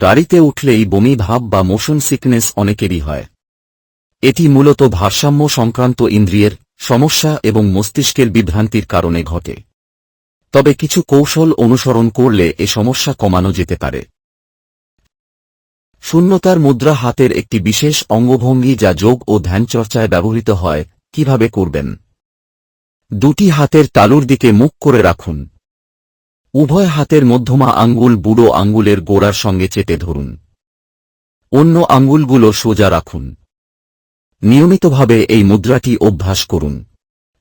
গাড়িতে উঠলেই বমি ভাব বা মোশন সিকনেস অনেকেরই হয়। এটি মূলত ভারসাম্য সংক্রান্ত ইন্দ্রিয়ের সমস্যা এবং মস্তিষ্কের বিভ্রান্তির কারণে ঘটে। তবে কিছু কৌশল অনুসরণ করলে এ সমস্যা কমানো যেতে পারে। শূন্যতার মুদ্রা হাতের একটি বিশেষ অঙ্গভঙ্গি যা যোগ ও ধ্যানচর্চায় ব্যবহৃত হয়, কীভাবে করবেন? দুটি হাতের তালুর দিকে মুখ করে রাখুন। উভয় হাতের মধ্যমা আঙ্গুল বুড়ো আঙ্গুলের গোড়ার সঙ্গে চেপে ধরুন। অন্য আঙ্গুলগুলো সোজা রাখুন। নিয়মিতভাবে এই মুদ্রাটি অভ্যাস করুন।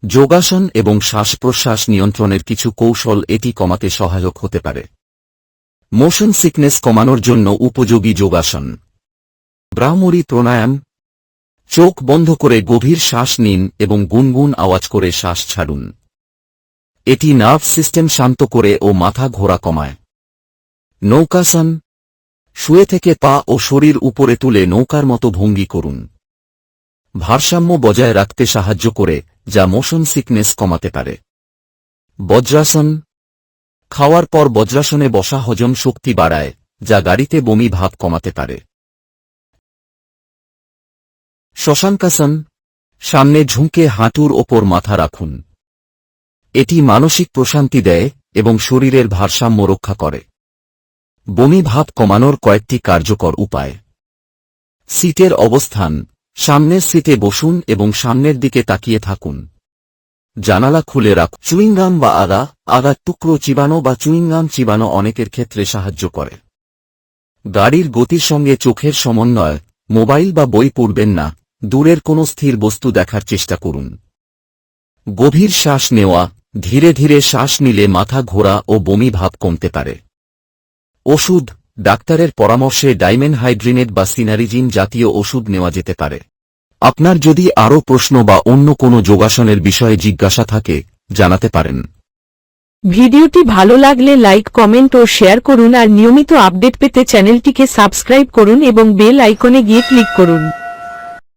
যোগাসন এবং শ্বাস প্রশ্বাস নিয়ন্ত্রণের কিছু কৌশল এটি কমাতে সহায়ক হতে পারে। মোশন সিকনেস কমানোর জন্য উপযোগী যোগাসন। ব্রাহ্মরী প্রাণায়াম। চোখ বন্ধ করে গভীর শ্বাস নিন এবং গুনগুন আওয়াজ করে শ্বাস ছাড়ুন। এটি নার্ভ সিস্টেম শান্ত করে ও মাথা ঘোরা কমায়। নৌকাসন শুয়ে থেকে পা ও শরীর উপরে তুলে নৌকার মতো ভঙ্গি করুন। ভারসাম্য বজায় রাখতে সাহায্য করে, যা মোশন সিকনেস কমাতে পারে। বজ্রাসন, খাওয়ার পর বজ্রাসনে বসা হজম শক্তি বাড়ায়, যা গাড়িতে বমি ভাব কমাতে পারে। শশাঙ্কাসন, সামনে ঝুঁকে হাঁটুর ওপর মাথা রাখুন। এটি মানসিক প্রশান্তি দেয় এবং শরীরের ভারসাম্য রক্ষা করে। বমি ভাব কমানোর কয়েকটি কার্যকর উপায়। সিটের অবস্থান, সামনের সিটে বসুন এবং সামনের দিকে তাকিয়ে থাকুন। জানালা খুলে রাখ চুইংগাম বা আগা আগার টুকরো চিবানো বা চুইংগাম চিবানো অনেকের ক্ষেত্রে সাহায্য করে। গাড়ির গতির সঙ্গে চোখের সমন্বয়, মোবাইল বা বই পড়বেন না, দূরের কোনো স্থির বস্তু দেখার চেষ্টা করুন। গভীর শ্বাস নেওয়া ধীরে ধীরে শ্বাস নিলে মাথা ঘোরা ও বমি ভাব কমতে পারে। ওষুধ, ডাক্তারের পরামর্শে ডাইমেন হাইড্রিনেট বা সিনারিজিন জাতীয় ওষুধ নেওয়া যেতে পারে। আপনার যদি আরও প্রশ্ন বা অন্য কোনো যোগাসনের বিষয়ে জিজ্ঞাসা থাকে, জানাতে পারেন। ভিডিওটি ভালো লাগলে লাইক, কমেন্ট ও শেয়ার করুন আর নিয়মিত আপডেট পেতে চ্যানেলটিকে সাবস্ক্রাইব করুন এবং বেল আইকনে গিয়ে ক্লিক করুন।